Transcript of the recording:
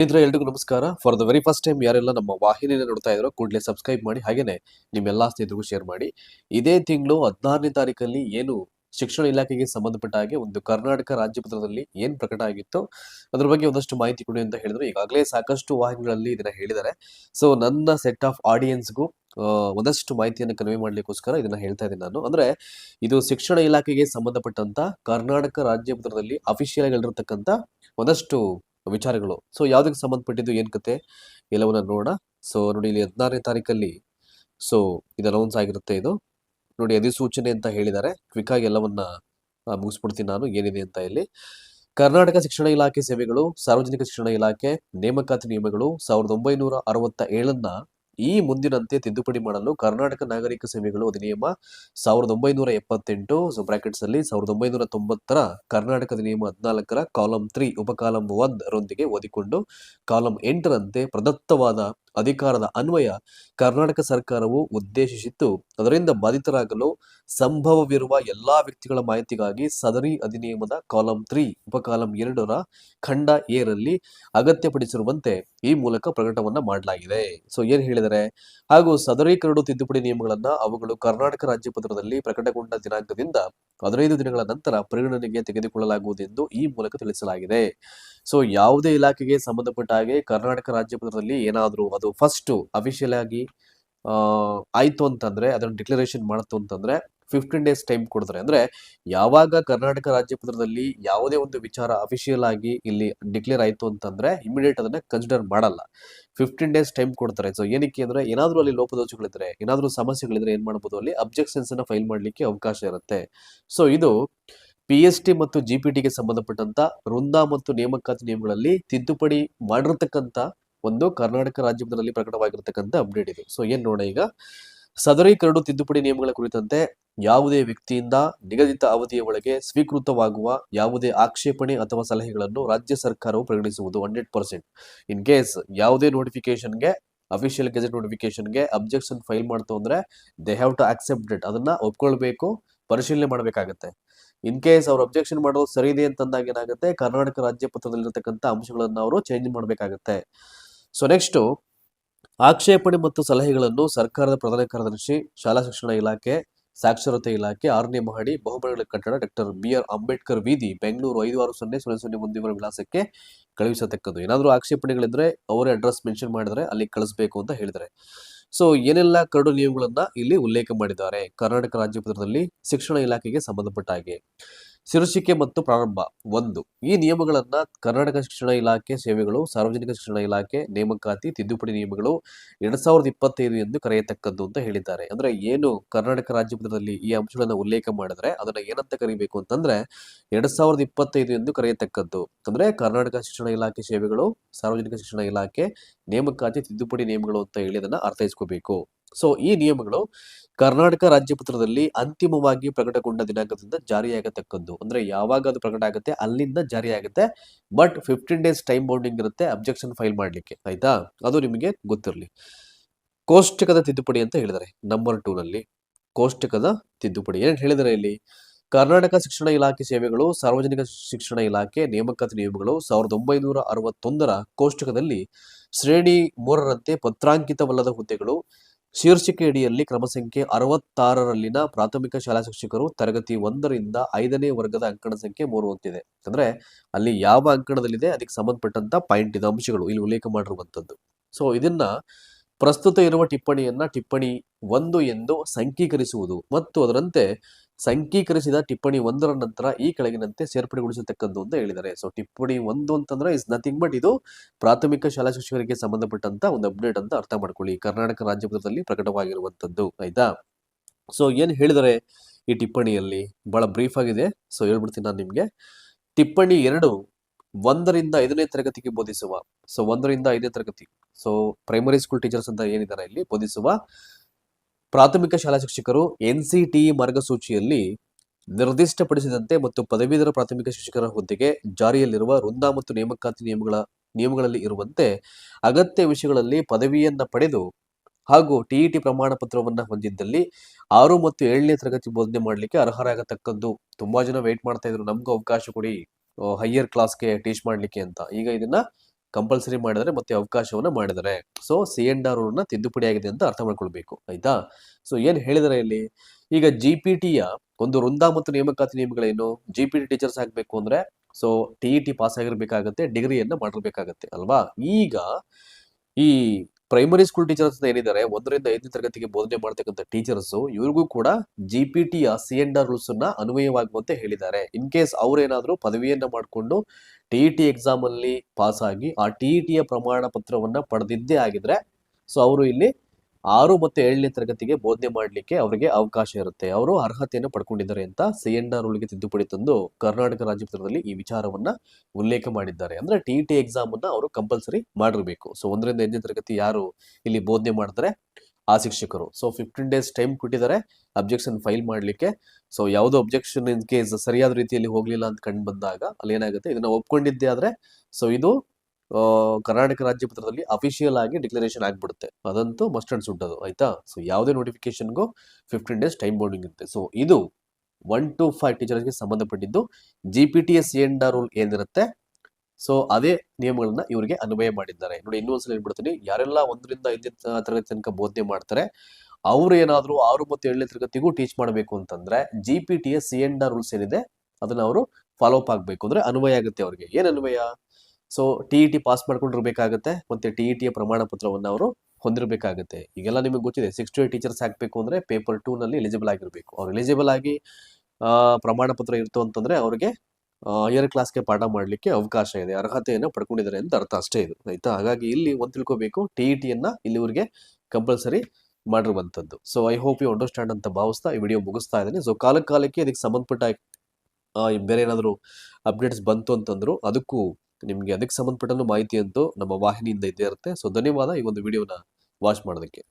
ಸ್ನೇಹಿತರೆ, ಎಲ್ರಿಗೂ ನಮಸ್ಕಾರ. For the very first time ಯಾರೆಲ್ಲ ನಮ್ಮ ವಾಹಿನಿಯನ್ನು ನೋಡ್ತಾ ಇದ್ರೋ, ಕೂಡಲೇ ಸಬ್ಸ್ಕ್ರೈಬ್ ಮಾಡಿ, ಹಾಗೇನೆ ನಿಮ್ಮೆಲ್ಲಾ ಸ್ನೇಹಿತರಿಗೂ ಶೇರ್ ಮಾಡಿ. ಇದೇ ತಿಂಗಳು ಹದಿನಾರನೇ ತಾರೀಕಲ್ಲಿ ಏನು ಶಿಕ್ಷಣ ಇಲಾಖೆಗೆ ಸಂಬಂಧಪಟ್ಟ ಹಾಗೆ ಒಂದು ಕರ್ನಾಟಕ ರಾಜ್ಯಪತ್ರದಲ್ಲಿ ಏನ್ ಪ್ರಕಟ ಆಗಿತ್ತು, ಅದ್ರ ಬಗ್ಗೆ ಒಂದಷ್ಟು ಮಾಹಿತಿ ಕೊಡಿ ಅಂತ ಹೇಳಿದ್ರು. ಈಗಾಗಲೇ ಸಾಕಷ್ಟು ವಾಹಿನಿಗಳಲ್ಲಿ ಇದನ್ನ ಹೇಳಿದ್ದಾರೆ. ಸೊ ನನ್ನ ಸೆಟ್ ಆಫ್ ಆಡಿಯನ್ಸ್ಗೂ ಒಂದಷ್ಟು ಮಾಹಿತಿಯನ್ನು ಕನ್ವೆ ಮಾಡ್ಲಿಕ್ಕೋಸ್ಕರ ಇದನ್ನ ಹೇಳ್ತಾ ಇದ್ದೀನಿ ನಾನು. ಅಂದ್ರೆ, ಇದು ಶಿಕ್ಷಣ ಇಲಾಖೆಗೆ ಸಂಬಂಧಪಟ್ಟಂತ ಕರ್ನಾಟಕ ರಾಜ್ಯಪತ್ರದಲ್ಲಿ ಅಫಿಷಿಯಲ್ ಆಗಿರತಕ್ಕಂತ ಒಂದಷ್ಟು ವಿಚಾರಗಳು. ಸೊ ಯಾವುದಕ್ಕೆ ಸಂಬಂಧಪಟ್ಟಿದ್ದು ಏನು ಕತೆ? ಎಲ್ಲವನ್ನ ನೋಡೋಣ ಸೊ ನೋಡಿ, ಇಲ್ಲಿ ಹದಿನಾರನೇ ತಾರೀಕಲ್ಲಿ ಸೊ ಇದು ಅನೌನ್ಸ್ ಆಗಿರುತ್ತೆ ಇದು. ನೋಡಿ, ಅಧಿಸೂಚನೆ ಅಂತ ಹೇಳಿದ್ದಾರೆ. ಕ್ವಿಕ್ ಆಗಿ ಎಲ್ಲವನ್ನ ಮುಗಿಸ್ಬಿಡ್ತೀನಿ ನಾನು. ಏನಿದೆ ಅಂತ ಇಲ್ಲಿ ಕರ್ನಾಟಕ ಶಿಕ್ಷಣ ಇಲಾಖೆ ಸೇವೆಗಳು, ಸಾರ್ವಜನಿಕ ಶಿಕ್ಷಣ ಇಲಾಖೆ, ನೇಮಕಾತಿ ನಿಯಮಗಳು, ಸಾವಿರದ ಒಂಬೈನೂರ ಅರವತ್ತ ಏಳನ್ನ ಈ ಮುಂದಿನಂತೆ ತಿದ್ದುಪಡಿ ಮಾಡಲು ಕರ್ನಾಟಕ ನಾಗರಿಕ ಸೇವೆಗಳು ಅಧಿನಿಯಮ ಸಾವಿರದ ಒಂಬೈನೂರ ಎಪ್ಪತ್ತೆಂಟು ಸೊ ಬ್ರಾಕೆಟ್ಸ್ ಅಲ್ಲಿ ಸಾವಿರದ ಒಂಬೈನೂರ ತೊಂಬತ್ತರ ಕರ್ನಾಟಕ ಅಧಿನಿಯಮ ಹದಿನಾಲ್ಕರ ಕಾಲಂ ತ್ರೀ ಉಪಕಾಲಂ ಒಂದರೊಂದಿಗೆ ಓದಿಕೊಂಡು ಕಾಲಂ ಎಂಟರಂತೆ ಪ್ರದತ್ತವಾದ ಅಧಿಕಾರದ ಅನ್ವಯ ಕರ್ನಾಟಕ ಸರ್ಕಾರವು ಉದ್ದೇಶಿಸಿತ್ತು. ಅದರಿಂದ ಬಾಧಿತರಾಗಲು ಸಂಭವವಿರುವ ಎಲ್ಲಾ ವ್ಯಕ್ತಿಗಳ ಮಾಹಿತಿಗಾಗಿ ಸದರಿ ಅಧಿನಿಯಮದ ಕಾಲಂ ತ್ರೀ, ಉಪಕಾಲಂ ಎರಡರ ಖಂಡ ಏರಲ್ಲಿ ಅಗತ್ಯಪಡಿಸಿರುವಂತೆ ಈ ಮೂಲಕ ಪ್ರಕಟವನ್ನ ಮಾಡಲಾಗಿದೆ. ಸೊ ಏನ್ ಹೇಳಿದರೆ, ಹಾಗೂ ಸದರಿ ಕರಡು ತಿದ್ದುಪಡಿ ನಿಯಮಗಳನ್ನ ಅವುಗಳು ಕರ್ನಾಟಕ ರಾಜ್ಯಪತ್ರದಲ್ಲಿ ಪ್ರಕಟಗೊಂಡ ದಿನಾಂಕದಿಂದ ಹದಿನೈದು ದಿನಗಳ ನಂತರ ಪರಿಗಣನೆಗೆ ತೆಗೆದುಕೊಳ್ಳಲಾಗುವುದೆಂದು ಈ ಮೂಲಕ ತಿಳಿಸಲಾಗಿದೆ. ಸೊ ಯಾವುದೇ ಇಲಾಖೆಗೆ ಸಂಬಂಧಪಟ್ಟ ಹಾಗೆ ಕರ್ನಾಟಕ ರಾಜ್ಯಪತ್ರದಲ್ಲಿ ಏನಾದರೂ ಅದು ಫಸ್ಟ್ ಅಫಿಷಿಯಲ್ ಆಗಿ ಆಯಿತು ಅಂತಂದರೆ, ಅದನ್ನ ಡಿಕ್ಲರೇಷನ್ ಮಾಡ್ತು ಅಂತಂದ್ರೆ ಫಿಫ್ಟೀನ್ ಡೇಸ್ ಟೈಮ್ ಕೊಡ್ತಾರೆ. ಅಂದ್ರೆ, ಯಾವಾಗ ಕರ್ನಾಟಕ ರಾಜ್ಯಪತ್ರದಲ್ಲಿ ಯಾವುದೇ ಒಂದು ವಿಚಾರ ಅಫಿಷಿಯಲ್ ಆಗಿ ಇಲ್ಲಿ ಡಿಕ್ಲೇರ್ ಆಯಿತು ಅಂತಂದ್ರೆ ಇಮಿಡಿಯೇಟ್ ಅದನ್ನ ಕನ್ಸಿಡರ್ ಮಾಡಲ್ಲ. ಫಿಫ್ಟೀನ್ ಡೇಸ್ ಟೈಮ್ ಕೊಡ್ತಾರೆ. ಸೊ ಏನಕ್ಕೆ ಅಂದ್ರೆ, ಏನಾದರೂ ಅಲ್ಲಿ ಲೋಪದೋಷಗಳಿದ್ರೆ, ಏನಾದರೂ ಸಮಸ್ಯೆಗಳಿದ್ರೆ ಏನು ಮಾಡ್ಬೋದು? ಅಲ್ಲಿ ಅಬ್ಜೆಕ್ಷನ್ಸ್ ಅನ್ನ ಫೈಲ್ ಮಾಡಲಿಕ್ಕೆ ಅವಕಾಶ ಇರುತ್ತೆ. ಸೊ ಇದು ಪಿ ಎಸ್ ಟಿ ಮತ್ತು ಜಿ ಪಿ ಟಿಗೆ ಸಂಬಂಧಪಟ್ಟಂತ, ವೃಂದ ಮತ್ತು ನೇಮಕಾತಿ ನಿಯಮಗಳಲ್ಲಿ ತಿದ್ದುಪಡಿ ಮಾಡಿರ್ತಕ್ಕಂತ ಒಂದು ಕರ್ನಾಟಕ ರಾಜ್ಯದಲ್ಲಿ ಪ್ರಕಟವಾಗಿರತಕ್ಕಂಥ ಅಪ್ಡೇಟ್ ಇದೆ. ಸೊ ಏನ್ ನೋಡೋಣ ಈಗ? ಸದರಿ ಕರಡು ತಿದ್ದುಪಡಿ ನಿಯಮಗಳ ಕುರಿತಂತೆ ಯಾವುದೇ ವ್ಯಕ್ತಿಯಿಂದ ನಿಗದಿತ ಅವಧಿಯ ಒಳಗೆ ಸ್ವೀಕೃತವಾಗುವ ಯಾವುದೇ ಆಕ್ಷೇಪಣೆ ಅಥವಾ ಸಲಹೆಗಳನ್ನು ರಾಜ್ಯ ಸರ್ಕಾರವು ಪರಿಗಣಿಸುವುದು ಹಂಡ್ರೆಡ್ ಪರ್ಸೆಂಟ್. ಇನ್ ಕೇಸ್ ಯಾವುದೇ ನೋಟಿಫಿಕೇಶನ್ಗೆ ಅಫಿಷಿಯಲ್ ಗೆಜೆಟ್ ನೋಟಿಫಿಕೇಶನ್ಗೆ ಅಬ್ಜೆಕ್ಷನ್ ಫೈಲ್ ಮಾಡ್ತು ಅಂದ್ರೆ they have to accept it ಅದನ್ನ ಒಪ್ಕೊಳ್ಬೇಕು, ಪರಿಶೀಲನೆ ಮಾಡಬೇಕಾಗತ್ತೆ. ಇನ್ ಕೇಸ್ ಅವ್ರು ಅಬ್ಜೆಕ್ಷನ್ ಮಾಡೋದು ಸರಿ ಇದೆ ಅಂತಂದಾಗ ಏನಾಗುತ್ತೆ? ಕರ್ನಾಟಕ ರಾಜ್ಯ ಪತ್ರದಲ್ಲಿರತಕ್ಕಂಥ ಅಂಶಗಳನ್ನು ಅವರು ಚೇಂಜ್ ಮಾಡಬೇಕಾಗತ್ತೆ. ಸೊ ನೆಕ್ಸ್ಟು ಆಕ್ಷೇಪಣೆ ಮತ್ತು ಸಲಹೆಗಳನ್ನು ಸರ್ಕಾರದ ಪ್ರಧಾನ ಕಾರ್ಯದರ್ಶಿ, ಶಾಲಾ ಶಿಕ್ಷಣ ಇಲಾಖೆ, ಸಾಕ್ಷರತೆ ಇಲಾಖೆ ಆರನೇ ಮಹಡಿ ಬಹುಮನೆಗಳ ಕಟ್ಟಡ ಡಾಕ್ಟರ್ ಬಿ ಆರ್ ಅಂಬೇಡ್ಕರ್ ವೀದಿ, ಬೆಂಗಳೂರು ಐದು ಆರು ಸೊನ್ನೆ ಸೊನ್ನೆ ಸೊನ್ನೆ ಮುಂದಿವರ ವಿಳಾಸಕ್ಕೆ ಕಳುಹಿಸತಕ್ಕದ್ದು. ಏನಾದರೂ ಆಕ್ಷೇಪಣೆಗಳಿದ್ರೆ ಅವರೇ ಅಡ್ರೆಸ್ ಮೆನ್ಷನ್ ಮಾಡಿದ್ರೆ ಅಲ್ಲಿ ಕಳಿಸ್ಬೇಕು ಅಂತ ಹೇಳಿದ್ದಾರೆ. ಸೊ ಏನೆಲ್ಲ ಕರಡು ನಿಯಮಗಳನ್ನು ಇಲ್ಲಿ ಉಲ್ಲೇಖ ಮಾಡಿದ್ದಾರೆ? ಕರ್ನಾಟಕ ರಾಜ್ಯಪತ್ರದಲ್ಲಿ ಶಿಕ್ಷಣ ಇಲಾಖೆಗೆ ಸಂಬಂಧಪಟ್ಟ ಹಾಗೆ. ಶೀರ್ಷಿಕೆ ಮತ್ತು ಪ್ರಾರಂಭ. ಒಂದು, ಈ ನಿಯಮಗಳನ್ನ ಕರ್ನಾಟಕ ಶಿಕ್ಷಣ ಇಲಾಖೆ ಸೇವೆಗಳು, ಸಾರ್ವಜನಿಕ ಶಿಕ್ಷಣ ಇಲಾಖೆ, ನೇಮಕಾತಿ, ತಿದ್ದುಪಡಿ ನಿಯಮಗಳು ಎರಡ್ ಸಾವಿರದ ಇಪ್ಪತ್ತೈದು ಎಂದು ಕರೆಯತಕ್ಕದ್ದು ಅಂತ ಹೇಳಿದ್ದಾರೆ. ಅಂದ್ರೆ ಏನು ಕರ್ನಾಟಕ ರಾಜ್ಯಪತ್ರದಲ್ಲಿ ಈ ಅಂಶಗಳನ್ನ ಉಲ್ಲೇಖ ಮಾಡಿದ್ರೆ ಅದನ್ನ ಏನಂತ ಕರಿಬೇಕು ಅಂತಂದ್ರೆ ಎರಡ್ ಸಾವಿರದ ಇಪ್ಪತ್ತೈದು ಎಂದು ಕರೆಯತಕ್ಕದ್ದು. ಅಂದ್ರೆ ಕರ್ನಾಟಕ ಶಿಕ್ಷಣ ಇಲಾಖೆ ಸೇವೆಗಳು, ಸಾರ್ವಜನಿಕ ಶಿಕ್ಷಣ ಇಲಾಖೆ, ನೇಮಕಾತಿ, ತಿದ್ದುಪಡಿ ನಿಯಮಗಳು ಅಂತ ಹೇಳಿ ಅದನ್ನ ಅರ್ಥೈಸ್ಕೋಬೇಕು. ಸೊ, ಈ ನಿಯಮಗಳು ಕರ್ನಾಟಕ ರಾಜ್ಯಪತ್ರದಲ್ಲಿ ಅಂತಿಮವಾಗಿ ಪ್ರಕಟಗೊಂಡ ದಿನಾಂಕದಿಂದ ಜಾರಿಯಾಗತಕ್ಕದ್ದು. ಅಂದ್ರೆ ಯಾವಾಗ ಅದು ಪ್ರಕಟ ಆಗುತ್ತೆ, ಅಲ್ಲಿಂದ ಜಾರಿಯಾಗುತ್ತೆ. But fifteen days time bounding ಇರುತ್ತೆ ಅಬ್ಜೆಕ್ಷನ್ ಫೈಲ್ ಮಾಡ್ಲಿಕ್ಕೆ. ಆಯ್ತಾ? ಅದು ನಿಮಗೆ ಗೊತ್ತಿರಲಿ. ಕೋಷ್ಟಕದ ತಿದ್ದುಪಡಿ ಅಂತ ಹೇಳಿದ್ದಾರೆ ನಂಬರ್ ಟೂ ನಲ್ಲಿ. ಕೋಷ್ಟಕದ ತಿದ್ದುಪಡಿ. ಏನ್ ಹೇಳಿದರೆ ಇಲ್ಲಿ? ಕರ್ನಾಟಕ ಶಿಕ್ಷಣ ಇಲಾಖೆ ಸೇವೆಗಳು, ಸಾರ್ವಜನಿಕ ಶಿಕ್ಷಣ ಇಲಾಖೆ, ನೇಮಕಾತಿ ನಿಯಮಗಳು ಸಾವಿರದ ಒಂಬೈನೂರ ಅರವತ್ತೊಂದರ ಕೋಷ್ಟಕದಲ್ಲಿ ಶ್ರೇಣಿ ಮೂರರಂತೆ ಪತ್ರಾಂಕಿತವಲ್ಲದ ಹುದ್ದೆಗಳು ಶೀರ್ಷಿಕೆ ಅಡಿಯಲ್ಲಿ ಕ್ರಮ ಸಂಖ್ಯೆ ಅರವತ್ತಾರರಲ್ಲಿನ ಪ್ರಾಥಮಿಕ ಶಾಲಾ ಶಿಕ್ಷಕರು ತರಗತಿ ಒಂದರಿಂದ ಐದನೇ ವರ್ಗದ ಅಂಕಣ ಸಂಖ್ಯೆ ಮೂರು ಅಂತಿದೆ ಅಂದ್ರೆ ಅಲ್ಲಿ ಯಾವ ಅಂಕಣದಲ್ಲಿದೆ, ಅದಕ್ಕೆ ಸಂಬಂಧಪಟ್ಟಂತ ಪಾಯಿಂಟ್ ಇದೆ, ಅಂಶಗಳು ಇಲ್ಲಿ ಉಲ್ಲೇಖ ಮಾಡಿರುವಂತದ್ದು. ಸೊ ಇದನ್ನ ಪ್ರಸ್ತುತ ಇರುವ ಟಿಪ್ಪಣಿಯನ್ನ ಟಿಪ್ಪಣಿ ಒಂದು ಎಂದು ಸಂಖ್ಯೀಕರಿಸುವುದು ಮತ್ತು ಅದರಂತೆ ಸಂಕೀಕರಿಸಿದ ಟಿಪ್ಪಣಿ ಒಂದರ ನಂತರ ಈ ಕೆಳಗಿನಂತೆ ಸೇರ್ಪಡೆಗೊಳಿಸತಕ್ಕದ್ದು ಅಂತ ಹೇಳಿದ್ದಾರೆ. ಸೊ ಟಿಪ್ಪಣಿ ಒಂದು ಅಂತಂದ್ರೆ ಇಸ್ ನಥಿಂಗ್ ಬಟ್ ಇದು ಪ್ರಾಥಮಿಕ ಶಾಲಾ ಶಿಕ್ಷಕರಿಗೆ ಸಂಬಂಧಪಟ್ಟಂತ ಒಂದು ಅಪ್ಡೇಟ್ ಅಂತ ಅರ್ಥ ಮಾಡ್ಕೊಳ್ಳಿ. ಕರ್ನಾಟಕ ರಾಜ್ಯಪತ್ರದಲ್ಲಿ ಪ್ರಕಟವಾಗಿರುವಂತದ್ದು, ಆಯ್ತಾ? ಸೊ ಏನ್ ಹೇಳಿದರೆ ಈ ಟಿಪ್ಪಣಿಯಲ್ಲಿ? ಬಹಳ ಬ್ರೀಫ್ ಆಗಿದೆ. ಸೊ ಹೇಳ್ಬಿಡ್ತೀನಿ ನಾನು ನಿಮ್ಗೆ. ಟಿಪ್ಪಣಿ ಎರಡು ಒಂದರಿಂದ ಐದನೇ ತರಗತಿಗೆ ಬೋಧಿಸುವ ಸೊ ಒಂದರಿಂದ ಐದನೇ ತರಗತಿ. ಸೊ ಪ್ರೈಮರಿ ಸ್ಕೂಲ್ ಟೀಚರ್ಸ್ ಅಂತ ಏನಿದ್ದಾರೆ ಇಲ್ಲಿ? ಬೋಧಿಸುವ ಪ್ರಾಥಮಿಕ ಶಾಲಾ ಶಿಕ್ಷಕರು ಎನ್ಸಿಟಿ ಮಾರ್ಗಸೂಚಿಯಲ್ಲಿ ನಿರ್ದಿಷ್ಟಪಡಿಸಿದಂತೆ ಮತ್ತು ಪದವೀಧರ ಪ್ರಾಥಮಿಕ ಶಿಕ್ಷಕರ ಹುದ್ದೆಗೆ ಜಾರಿಯಲ್ಲಿರುವ ವೃಂದ ಮತ್ತು ನೇಮಕಾತಿ ನಿಯಮಗಳ, ನಿಯಮಗಳಲ್ಲಿ ಇರುವಂತೆ ಅಗತ್ಯ ವಿಷಯಗಳಲ್ಲಿ ಪದವಿಯನ್ನ ಪಡೆದು ಹಾಗೂ ಟಿಇಟಿ ಪ್ರಮಾಣ ಪತ್ರವನ್ನು ಹೊಂದಿದ್ದಲ್ಲಿ ಆರು ಮತ್ತು ಏಳನೇ ತರಗತಿ ಬೋಧನೆ ಮಾಡಲಿಕ್ಕೆ ಅರ್ಹರಾಗತಕ್ಕದ್ದು ತುಂಬಾ ಜನ ವೇಟ್ ಮಾಡ್ತಾ ಇದ್ರು. ನಮ್ಗೂ ಅವಕಾಶ ಕೊಡಿ ಹೈಯರ್ ಕ್ಲಾಸ್ಗೆ ಟೀಚ್ ಮಾಡಲಿಕ್ಕೆ ಅಂತ. ಈಗ ಇದನ್ನ ಕಂಪಲ್ಸರಿ ಮಾಡಿದರೆ ಮತ್ತೆ ಅವಕಾಶವನ್ನ ಮಾಡಿದರೆ. ಸೊ ಸಿ ಎನ್ ಆರ್ ಅವ್ರನ್ನ ತಿದ್ದುಪಡಿ ಆಗಿದೆ ಅಂತ ಅರ್ಥ ಮಾಡ್ಕೊಳ್ಬೇಕು, ಆಯ್ತಾ? ಸೊ ಏನು ಹೇಳಿದರೆ ಇಲ್ಲಿ? ಈಗ ಜಿ ಪಿ ಟಿಯ ಒಂದು ವೃಂದ ಮತ್ತು ನೇಮಕಾತಿ ನಿಯಮಗಳೇನು ಜಿ ಪಿ ಟಿ ಟೀಚರ್ಸ್ ಆಗಬೇಕು ಅಂದ್ರೆ so T E T pass ಆಗಿರ್ಬೇಕಾಗತ್ತೆ ಡಿಗ್ರಿಯನ್ನ ಮಾಡಿರ್ಬೇಕಾಗತ್ತೆ, ಅಲ್ವಾ? ಈಗ ಈ ಪ್ರೈಮರಿ ಸ್ಕೂಲ್ ಟೀಚರ್ಸ್ ಏನಿದ್ದಾರೆ, ಒಂದರಿಂದ ಐದನೇ ತರಗತಿಗೆ ಬೋಧನೆ ಮಾಡ್ತಕ್ಕಂಥ ಟೀಚರ್ಸ್ ಇವ್ರಿಗೂ ಕೂಡ ಜಿ ಪಿ ಟಿಯ ಸಿ ಎನ್ ಆರ್ ರೂಲ್ಸ್ ಅನ್ನ ಅನ್ವಯವಾಗುವಂತೆ ಹೇಳಿದ್ದಾರೆ. ಇನ್ ಕೇಸ್ ಅವ್ರೇನಾದ್ರೂ ಪದವಿಯನ್ನ ಮಾಡಿಕೊಂಡು ಟಿ ಇ ಟಿ ಎಕ್ಸಾಮ್ ಅಲ್ಲಿ ಪಾಸ್ ಆಗಿ ಆ ಟಿ ಇ ಟಿಯ ಪ್ರಮಾಣ ಪತ್ರವನ್ನ ಪಡೆದಿದ್ದೇ ಆಗಿದ್ರೆ ಸೊ ಅವರು ಇಲ್ಲಿ ಆರು ಮತ್ತು ಏಳನೇ ತರಗತಿಗೆ ಬೋಧನೆ ಮಾಡಲಿಕ್ಕೆ ಅವರಿಗೆ ಅವಕಾಶ ಇರುತ್ತೆ. ಅವರು ಅರ್ಹತೆಯನ್ನು ಪಡ್ಕೊಂಡಿದ್ದಾರೆ ಅಂತ ಸಿ ಎನ್ ಆರ್ ರೂಲ್ಗೆ ತಿದ್ದುಪಡಿ ತಂದು ಕರ್ನಾಟಕ ರಾಜ್ಯಪತ್ರದಲ್ಲಿ ಈ ವಿಚಾರವನ್ನ ಉಲ್ಲೇಖ ಮಾಡಿದ್ದಾರೆ. ಅಂದ್ರೆ ಟಿ ಟಿ ಎಕ್ಸಾಮ್ ಅನ್ನ ಅವರು ಕಂಪಲ್ಸರಿ ಮಾಡಿರ್ಬೇಕು. ಸೊ ಒಂದರಿಂದ ಎಂಟನೇ ತರಗತಿ ಯಾರು ಇಲ್ಲಿ ಬೋಧನೆ ಮಾಡ್ತಾರೆ ಆ ಶಿಕ್ಷಕರು. ಸೊ ಫಿಫ್ಟೀನ್ ಡೇಸ್ ಟೈಮ್ ಕೊಟ್ಟಿದ್ದಾರೆ. ಅಬ್ಜೆಕ್ಷನ್ ಫೈಲ್ ಮಾಡಲಿಕ್ಕೆ. ಸೊ ಯಾವುದೋ ಅಬ್ಜೆಕ್ಷನ್ ಇನ್ ಕೇಸ್ ಸರಿಯಾದ ರೀತಿಯಲ್ಲಿ ಹೋಗ್ಲಿಲ್ಲ ಅಂತ ಕಂಡು ಬಂದಾಗ ಅಲ್ಲಿ ಏನಾಗುತ್ತೆ ಇದನ್ನ ಒಪ್ಕೊಂಡಿದ್ದೆ ಆದ್ರೆ. ಸೊ ಇದು ಕರ್ನಾಟಕ ರಾಜ್ಯ ಪತ್ರದಲ್ಲಿ ಅಫಿಷಿಯಲ್ ಆಗಿ ಡಿಕ್ಲರೇಷನ್ ಆಗ್ಬಿಡುತ್ತೆ. ಅದಂತೂ ಮಸ್ಟ್ ಸುಡ್ ಅದು ಆಯ್ತಾ? ಸೊ ಯಾವುದೇ ನೋಟಿಫಿಕೇಶನ್ಗೂ ಫಿಫ್ಟೀನ್ ಡೇಸ್ ಟೈಮ್ ಬೌಂಡಿಂಗ್ ಇರುತ್ತೆ. ಸೊ ಇದು ಒನ್ ಟು ಫೈವ್ ಟೀಚರ್ಸ್ಗೆ ಸಂಬಂಧಪಟ್ಟಿದ್ದು G P T S N rule ಏನಿರುತ್ತೆ? ಸೊ ಅದೇ ನಿಯಮಗಳನ್ನ ಇವರಿಗೆ ಅನ್ವಯ ಮಾಡಿದ್ದಾರೆ. ನೋಡಿ ಇನ್ನೊಂದ್ಸಲ ಹೇಳ್ಬಿಡ್ತೀನಿ. ಯಾರೆಲ್ಲ ಒಂದರಿಂದ ಐದನೇ ತರಗತಿ ತನಕ ಬೋಧನೆ ಮಾಡ್ತಾರೆ, ಅವ್ರು ಏನಾದ್ರು ಆರು ಮತ್ತು ಏಳನೇ ತರಗತಿಗೂ ಟೀಚ್ ಮಾಡಬೇಕು ಅಂತಂದ್ರೆ G P T S C N rules ಏನಿದೆ, ಅದನ್ನ ಅವರು ಫಾಲೋ ಅಪ್ ಆಗಬೇಕು. ಅಂದ್ರೆ ಅನ್ವಯ ಆಗುತ್ತೆ ಅವ್ರಿಗೆ. ಏನ್ ಅನ್ವಯ? So T E T pass ಮಾಡ್ಕೊಂಡಿರ್ಬೇಕಾಗತ್ತೆ, ಮತ್ತೆ ಟಿ ಇ ಟಿಯ ಪ್ರಮಾಣ ಪತ್ರವನ್ನು ಅವರು ಹೊಂದಿರಬೇಕಾಗುತ್ತೆ. ಈಗೆಲ್ಲ ನಿಮಗೆ ಗೊತ್ತಿದೆ ಸಿಕ್ಸ್ ಟು ಏಟ್ ಟೀಚರ್ಸ್ ಹಾಕಬೇಕು ಅಂದ್ರೆ ಪೇಪರ್ ಟೂನಲ್ಲಿ ಎಲಿಜಿಬಲ್ ಆಗಿರಬೇಕು. ಅವ್ರು ಎಲಿಜಿಬಲ್ ಆಗಿ ಪ್ರಮಾಣ ಪತ್ರ ಇರ್ತು ಅಂತಂದರೆ ಅವ್ರಿಗೆ ಹೈಯರ್ ಕ್ಲಾಸ್ಗೆ ಪಾಠ ಮಾಡಲಿಕ್ಕೆ ಅವಕಾಶ ಇದೆ, ಅರ್ಹತೆಯನ್ನು ಪಡ್ಕೊಂಡಿದ್ದಾರೆ ಅಂತ ಅರ್ಥ ಅಷ್ಟೇ ಇದು, ಆಯಿತಾ? ಹಾಗಾಗಿ ಇಲ್ಲಿ ಒಂದು ತಿಳ್ಕೊಬೇಕು ಟಿ ಇ ಟಿಯನ್ನು ಇಲ್ಲಿವರೆಗೆ ಕಂಪಲ್ಸರಿ ಮಾಡಿರುವಂಥದ್ದು so I hope you understand ಅಂತ ಭಾವಿಸ್ತಾ ಈ ವಿಡಿಯೋ ಮುಗಿಸ್ತಾ ಇದ್ದೀನಿ. ಸೊ ಕಾಲ ಕಾಲಕ್ಕೆ ಅದಕ್ಕೆ ಸಂಬಂಧಪಟ್ಟ ಬೇರೆ ಏನಾದರೂ ಅಪ್ಡೇಟ್ಸ್ ಬಂತು ಅಂತಂದ್ರು, ಅದಕ್ಕೂ ನಿಮಗೆ ಅದಕ್ಕೆ ಸಂಬಂಧಪಟ್ಟಂತ ಮಾಹಿತಿ ಅಂತೂ ನಮ್ಮ ವಾಹಿನಿಯಿಂದ ಇದ್ದೇ ಇರುತ್ತೆ. ಸೊ ಧನ್ಯವಾದ ಈ ಒಂದು ವಿಡಿಯೋನ ವಾಚ್ ಮಾಡೋದಕ್ಕೆ.